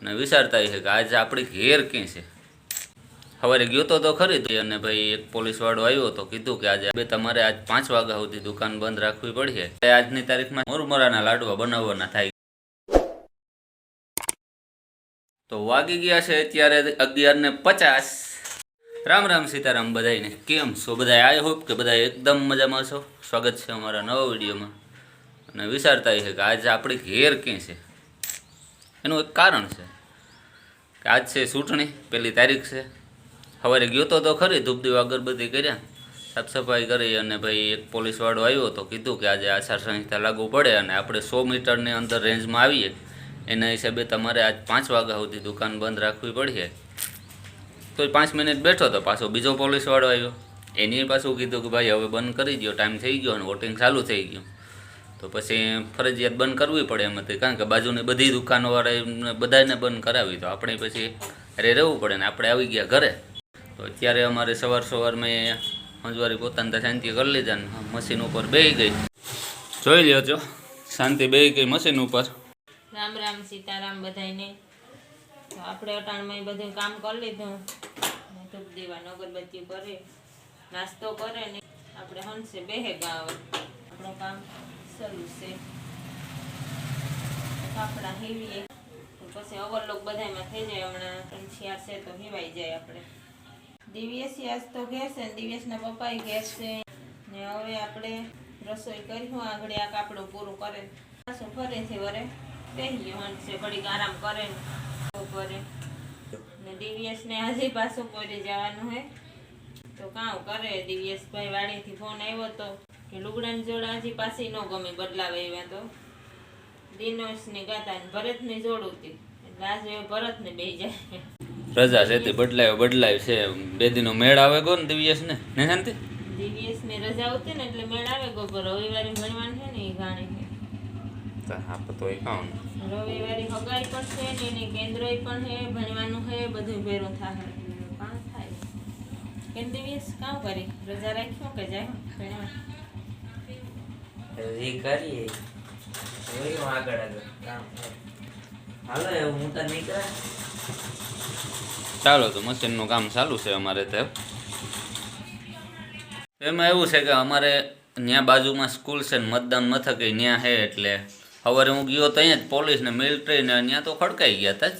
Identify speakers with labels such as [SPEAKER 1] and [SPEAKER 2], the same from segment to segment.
[SPEAKER 1] અને વિચારતા છે કે આજે આપણી ઘેર ક્યાં છે? સવારે ગયો તો તો ખરી અને ભાઈ એક પોલીસવાળો આવ્યો તો કીધું કે આજે બે તમારે આજ પાંચ વાગ્યા સુધી દુકાન બંધ રાખવી પડશે. આજની તારીખમાં મુરમરાના લાડવા બનાવવાના થાય. તો વાગી ગયા છે અત્યારે અગિયાર ને પચાસ. રામ રામ સીતારામ બધાને કેમ છો બધા આઈ હોપ કે બધા એકદમ મજામાં છો. સ્વાગત છે અમારા નવા વિડીયોમાં. અને વિચારતા છે કે આજે આપણી ઘેર ક્યાં છે? એનું એક કારણ છે કે આજ છે ચૂંટણી, પહેલી તારીખ છે. સવારે ગયો તો તો ખરી ધૂપદીવ અગરબત્તી કર્યા સાફ સફાઈ કરી અને ભાઈ એક પોલીસવાળો આવ્યો તો કીધું કે આજે આચારસંહિતા લાગુ પડે અને આપણે સો મીટરની અંદર રેન્જમાં આવીએ. એના હિસાબે તમારે આજ પાંચ વાગ્યા સુધી દુકાન બંધ રાખવી પડશે. તો પાંચ મિનિટ બેઠો તો પાછો બીજો પોલીસવાળો આવ્યો. એની પાછું કીધું કે ભાઈ હવે બંધ કરી દો ટાઈમ થઈ ગયો અને વોટિંગ ચાલુ થઈ ગયું. તો પછી ફરજિયાત બંધ કરવી પડે એમ હતી. કારણ કે બાજુની બધી દુકાનોવાળા બધાને બંધ કરાવી. તો આપણે પછી અરે રહેવું પડે ને આપણે આવી ગયા ઘરે. તો અત્યારે અમારે સવાર સવાર મેં મંજવારી પોતાની શાંતિ કરી લીધા ને મશીન ઉપર બેહી ગઈ. જોઈ લ્યો છો શાંતિ બેહી ગઈ મશીન ઉપર.
[SPEAKER 2] રામ રામ સીતારામ બધાને તો આપણે અટાણમાં બધું કામ કરી લીધું. ધૂપ દેવા અગરબત્તી કરે નાસ્તો કરે ને, આપણે હંસે બેહે ગાવ. આપણું કામ શરૂ છે કાપડા હેવીએ પછી ઓવરલોક બધાયમાં થઈ જાય હમણાં. ત્રણ ચાર છે તો હેવાઈ જાય આપણે. દિવ્યેશી આજ તો ઘેર છે દિવ્યેશના પપ્પાએ ઘેર છે ને હવે આપણે રસોઈ કર્યું આગળ આ કાપડું પૂરું કરે. પાછું ફરીથી વરે. પહેલી હંડશે ઘડીક આરામ કરે ને. કરે. ને દિવ્યેશને આજે પાછું કોઈ જવાનું હે. તો કાં કરે, દિવ્યેશભાઈ વાડીથી ફોન આવ્યો તો. કે લુગડાની જોડ હજી પાછી ન ગમે બદલાવે એવા તો. દિનોશની ગાતા ને ભરતની જોડ હતી એટલે આજે ભરતને બે જાય.
[SPEAKER 1] રજા છે તે બદલાયો બદલાય છે. બે દિનો મેળ આવે ગો ને દિવ્યસ ને ને શાંતિ?
[SPEAKER 2] દિવ્યેશની રજા હતી ને એટલે મેળ આવે ગો પર રવિવારે ભણવાનું છે ને એ ગાણી. છે
[SPEAKER 1] હા તો એ કામ
[SPEAKER 2] રવિવારે હગાઈ પણ છે ને એની કેન્દ્રય પણ છે ભણવાનું છે બધું ભેરું થાય. કામ થાય. કેમ દિવ્યેશ? કામ કરી. રજા રાખ્યો કે જાય? ભણવા.
[SPEAKER 3] કરીએ. જોયું આગળ આગળ. હાલો એવું હું તો નીકળે.
[SPEAKER 1] ચાલો તો મશીનનું કામ ચાલુ છે અમારે ત્યાં એમાં એવું છે કે અમારે ત્યાં બાજુમાં સ્કૂલ છે ને મતદાન મથકે ત્યાં છે એટલે સવારે હું ગયો તો અહીંયા જ પોલીસ ને મિલિટરી ને ત્યાં તો ખડકાઈ ગયા હતા જ.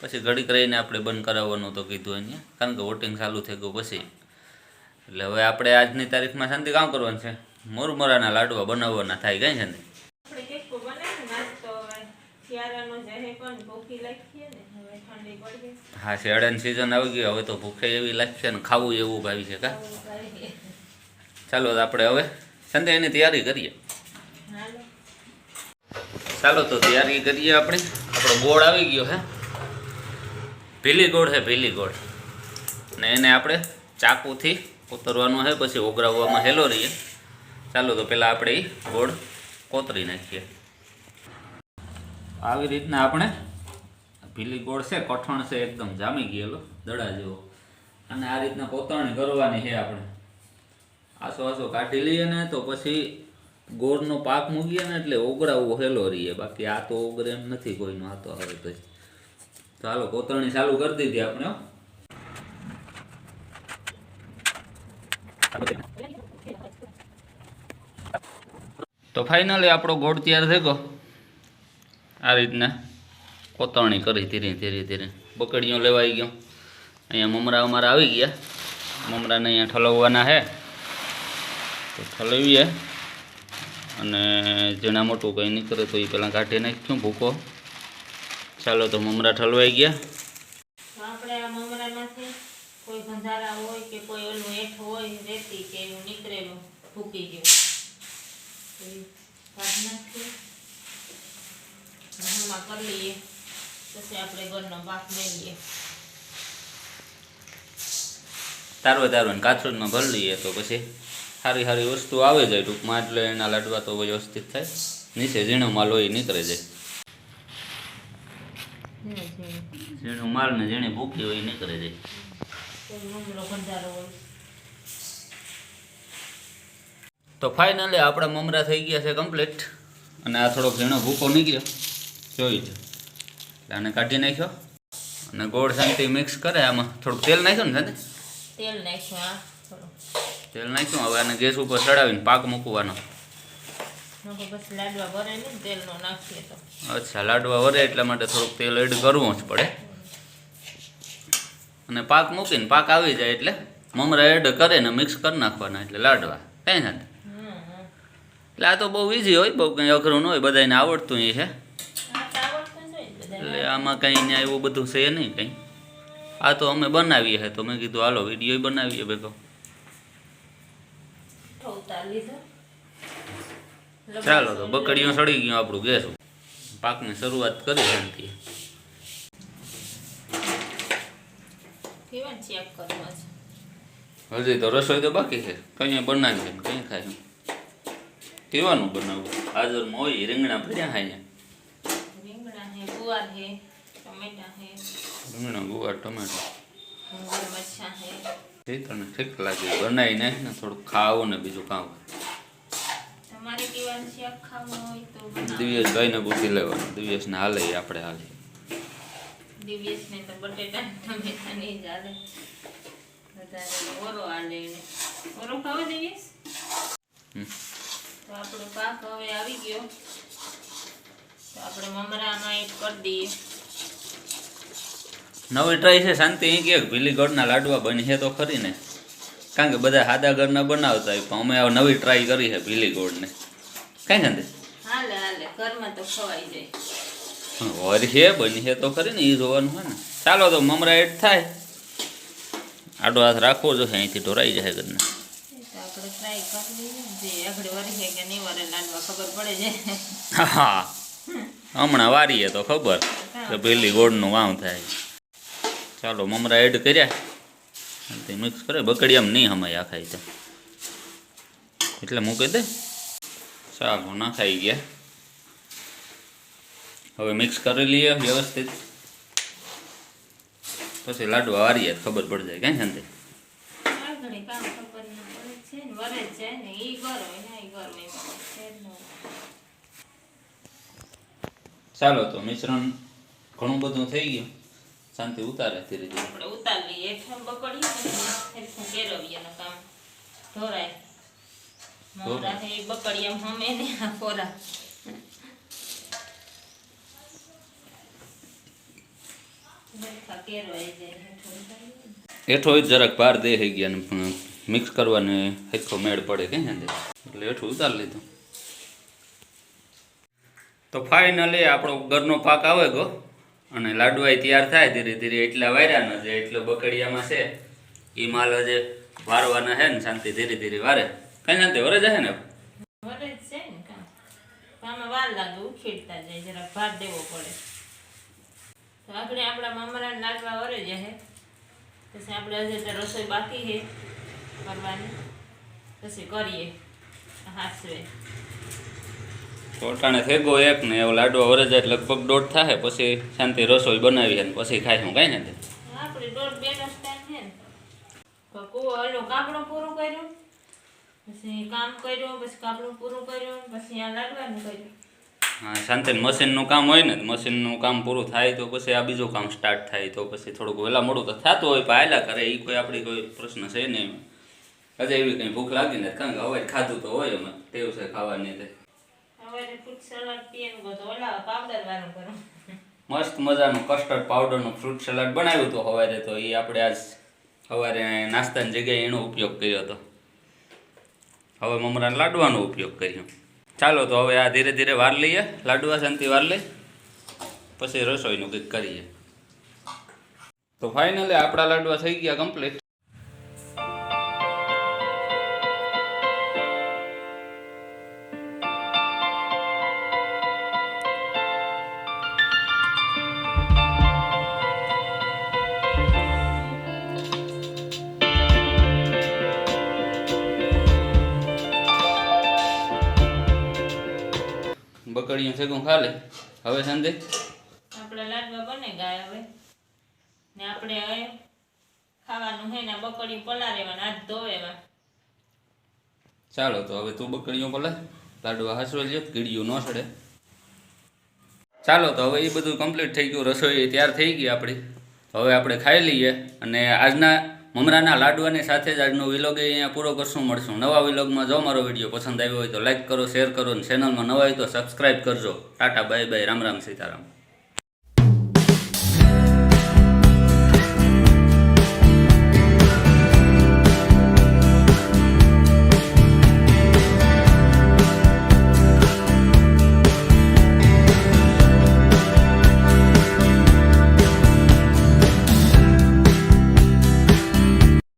[SPEAKER 1] પછી ઘડીક રહીને આપણે બંધ કરાવવાનું તો કીધું અહીંયા. કારણ કે વોટિંગ ચાલુ થઈ ગયું પછી. એટલે હવે આપણે આજની તારીખમાં શાંતિ કામ કરવાનું છે. મુરમરાના લાડવા બનાવવાના થાય કઈ છે ને? હા શિયાળાની સિઝન આવી ગઈ હવે તો ભૂખે એવી લાગશે ને ખાવું એવું ભાવી છે કા? ચાલો આપણે હવે સંધે એની તૈયારી કરીએ. ચાલો તો તૈયારી કરીએ આપણે. આપણો ગોળ આવી ગયો હે. ભીલી ગોળ છે ભીલી ગોળ. ને એને આપણે ચાકુથી ઉતરવાનું છે પછી ઓગરાવવામાં હેલો રહીએ. ચાલો તો પહેલાં આપણે ગોળ કોતરી નાખીએ. આવી રીતના આપણે ભીલી ગોળ છે, કઠણ છે, એકદમ જામી ગયેલો, દડા જેવો. અને આ રીતના કોતરણી કરવાની છે આપણે. આસો આસો કાઢી લઈએ ને તો પછી ગોળનો પાક મૂકીએ ને એટલે ઓગળાવો હેલો રહીએ. બાકી આ તો ઓગળે એમ નથી કોઈનો, આ તો હવે તો ચાલો, કોતરણી ચાલુ કરી દીધી આપણે હો. તો ફાઇનલી આપણો ગોળ તૈયાર થઈ ગયો. આ રીતના કોતરણી કરી ધીરે ધીરે ધીરે. બકડીઓ લેવાઈ ગયો. અહીંયા મમરા અમારા આવી ગયા. મમરાને અહીંયા ઠલવવાના છે. તો ઠલવીએ. અને ઝીણા મોટું કંઈ નીકળે તો એ પહેલાં કાઢી નાખ્યું, ભૂકો. ચાલો તો મમરા ઠલવાઈ ગયા.
[SPEAKER 2] આપણે કોઈ ગંધારા હોય કે કોઈ ઓલું હેઠ હોય, રેતી કે એવું નીકળેલું ફૂકી ગયું. તો તારવા કાઢી નાખીએ આમાં કરી લઈએ. પછી આપણે ઘરનો પાક મેળવીએ
[SPEAKER 1] તારવે તારવે કાથરૂડમાં ભરી લઈએ તો પછી સારી સારી વસ્તુ આવે જાય ટૂંકમાં. એટલે એના લાડવા તો વ્યવસ્થિત થાય. નીચે ઝીણો માલ હોય નીકળે જાય. ઝીણો માલ ને ઝીણી ભૂખી હોય નીકળે જાય
[SPEAKER 2] કોઈ મમરો ગંધારો હોય
[SPEAKER 1] તો ફાઇનલી આપણા મમરા થઈ ગયા છે કમ્પ્લીટ અને આ થોડોક ઝીણો ભૂકો નીકળ્યો. જોઈ એટલે આને કાઢી નાખ્યો. અને ગોળ શાંતિ મિક્સ કરે આમાં. થોડુંક તેલ નાખ્યું ને શાંતિ?
[SPEAKER 2] તેલ નાખ્યું
[SPEAKER 1] તેલ નાખ્યું. હવે આને ગેસ ઉપર ચડાવીને પાક મૂકવાનો. અચ્છા લાડવા વરે એટલા માટે થોડુંક તેલ એડ કરવું જ પડે. અને પાક મૂકીને પાક આવી જાય એટલે મમરા એડ કરે ને મિક્સ કરી નાખવાના એટલે લાડવા. કઈ નથી. એટલે આ તો બહુ ઇઝી હોય બહુ કંઈ અઘરું ન હોય બધાને આવડતું એ છે. એટલે આમાં કંઈ ત્યાં એવું બધું છે નહીં કંઈ. આ તો અમે બનાવીએ છે તો મેં કીધું હાલો વીડિયો બનાવીએ ભેગો ચાલો તો બકડીઓ સડી ગયું આપણું ગેસ પાકની શરૂઆત કરી શાંતિ હજી તો રસોઈ તો બાકી છે કંઈ બનાવી છે કઈ ખાય કેવાનું બનાવવું હાજરમાં હોય રીંગણા પડ્યા હા
[SPEAKER 2] રીંગણા હે ગુવાર હે ટમેટા હે.
[SPEAKER 1] રીંગણા ગુવાર ટમેટા.
[SPEAKER 2] ગુવાર મરચાં હે.
[SPEAKER 1] તને ઠીક લાગે. બનાવી નાખ ને થોડું ખાવું ને બીજું કામ
[SPEAKER 2] તમારે કેવાનું શાક ખાવું હોય તો.
[SPEAKER 1] દિવ્યેશભાઈને પૂછી લેવાનું. દિવ્યેશને હાલે આપણે હાલે.
[SPEAKER 2] દિવ્યેશને તો બટેટા ટમેટા નહીં જ હાલે. બધાને ઓરો હાલે. ઓરો ખાવો દિવ્યેશ?
[SPEAKER 1] હમ.
[SPEAKER 2] તો આપણો પાક હવે આવી ગયો. તો આપણે મમરામાં એડ કરી દઈએ.
[SPEAKER 1] નવી ટ્રાય છે શાંતિ અહીં કે ભીલી ગોળના લાડવા બની છે તો ખરી ને. કારણ કે બધા સાદા ઘરના બનાવતા હોય પણ અમે નવી ટ્રાય કરી છે ભીલી ગોળને કઈ શાંતિ
[SPEAKER 2] હાલે હાલે ઘરમાં તો ખવાઈ જાય.
[SPEAKER 1] વરી છે બની છે તો ખરી ને એ જોવાનું હોય ને. ચાલો તો મમરા એડ થાય. આડો હાથ રાખવો જોઈએ અહીંથી ઢોરાઈ જાય ઘરને.
[SPEAKER 2] આપણે ટ્રાય કરી લઈએ જે આગળ વરી કે નહીં વરે લાડવા ખબર પડે છે.
[SPEAKER 1] હા. હમણાં વારીએ તો ખબર કે ભીલી ગોળનું વાવ થાય. ચાલો મમરા એડ કર્યા. તે મિક્સ કરે. બકડી એમ નહીં હમાય આખા તો. એટલે મૂકી દે. ચાલો નાખાઈ ગયા. હવે મિક્સ કરી લઈએ વ્યવસ્થિત. પછી લાડવા વારીએ ખબર પડી જાય. ક્યાં શાંતિ
[SPEAKER 2] ન છે ને વરે જ જાય ને ન.
[SPEAKER 1] ચાલો તો મિશ્રણ ઘણું બધું થઈ ગયું. શાંતિ ઉતારે ધીરે ધીરે.
[SPEAKER 2] આપણે ઉતારીએ હેઠળ બકડીએ હેઠળ કેળવીએ એનું કામ. ઢોરાય મમરા છે એ બકડી એમ હમે ને આ ફોરા ને.
[SPEAKER 1] હેઠો જરાક પાર દે થઈ ગયા ને મિક્સ કરવાને હેઠો મેળ પડે કે એટલે હેઠું ઉતારી લીધું. તો ફાઇનલી આપણો ઘરનો પાક આવે ગો. અને લાડવાય તૈયાર થાય ધીરે ધીરે. એટલા વાર્યા ન છે, એટલે બકડિયામાં છે. એ માલ હજે વારવાના છે ને શાંતિ ધીરે ધીરે વારે. કઈ શાંતિ, વરે જાય ને?
[SPEAKER 2] જ આપણે આપણા મમરા લાડવા વરે જાય પછી આપણે હજી રસોઈ બાકી છે. કરવાની પછી કરીએ. હાસવે
[SPEAKER 1] ટોટાણે થેગો એક ને એવો લાડુ વરે જાય લગભગ દોઢ થાય પછી શાંતિ રસોઈ બનાવી અને પછી ખાઈશું કાંઈ નથી.
[SPEAKER 2] આપણે દોઢ બે ટાઈમ છે ને. તો કુવો કાપડું પૂરું કર્યું. પછી કામ કર્યું પછી કાપડું પૂરું કર્યું પછી આ લાડવાનું કર્યું.
[SPEAKER 1] હા શાંતિ મશીનનું કામ હોય ને મશીનનું કામ પૂરું થાય તો પછી આ બીજું કામ સ્ટાર્ટ થાય તો પછી થોડુંક વહેલા મોડું તો થતું હોય પણ હાલ્યા કરે એ કોઈ આપણી કોઈ પ્રશ્ન છે નહીં. હજે એવી કંઈ ભૂખ લાગી ને કારણ કે હવે ખાધું તો હોય અમે ટેવ છે ખાવાની તે મસ્ત મજાનું કસ્ટર્ડ પાવડરનું ફ્રૂટ સલાડ બનાવ્યું હતું સવારે તો. એ આપણે આજ સવારે નાસ્તાની જગ્યાએ એનો ઉપયોગ કર્યો હતો. હવે મમરાના લાડવાનો ઉપયોગ કર્યો. ચાલો તો હવે આ ધીરે ધીરે વાર લઈએ. લાડવા શાંતિ વાર લઈ પછી રસોઈનું કંઈક કરીએ. તો ફાઇનલી આપણા લાડવા થઈ ગયા કમ્પ્લીટ બકડીયું સેકું ખાલે. હવે સંદે
[SPEAKER 2] આપણે લાડવા બને ગાય હવે. ને આપણે ખાવાનું હે ને બકડી પલારેવાના હાથ ધોવેવા
[SPEAKER 1] ચાલો તો હવે તું બકડીઓ બોલે લાડવા હસવા લ્યો કીડીયું ન સડે ચાલો તો હવે એ બધું કમ્પ્લીટ થઈ ગયું રસોઈ તૈયાર થઈ ગઈ આપણી. હવે આપણે ખાઈ લઈએ અને આજના મમરાના લાડવાની સાથે જ આજનો વિલોગ અહીંયા પૂરો કરશું, મળશું. નવા વિલોગમાં જો મારો વીડિયો પસંદ આવ્યો હોય તો લાઈક કરો, શેર કરો અને ચેનલમાં નવા હોય તો સબસ્ક્રાઈબ કરજો. Tata, bye bye. Ram Ram Sitaram.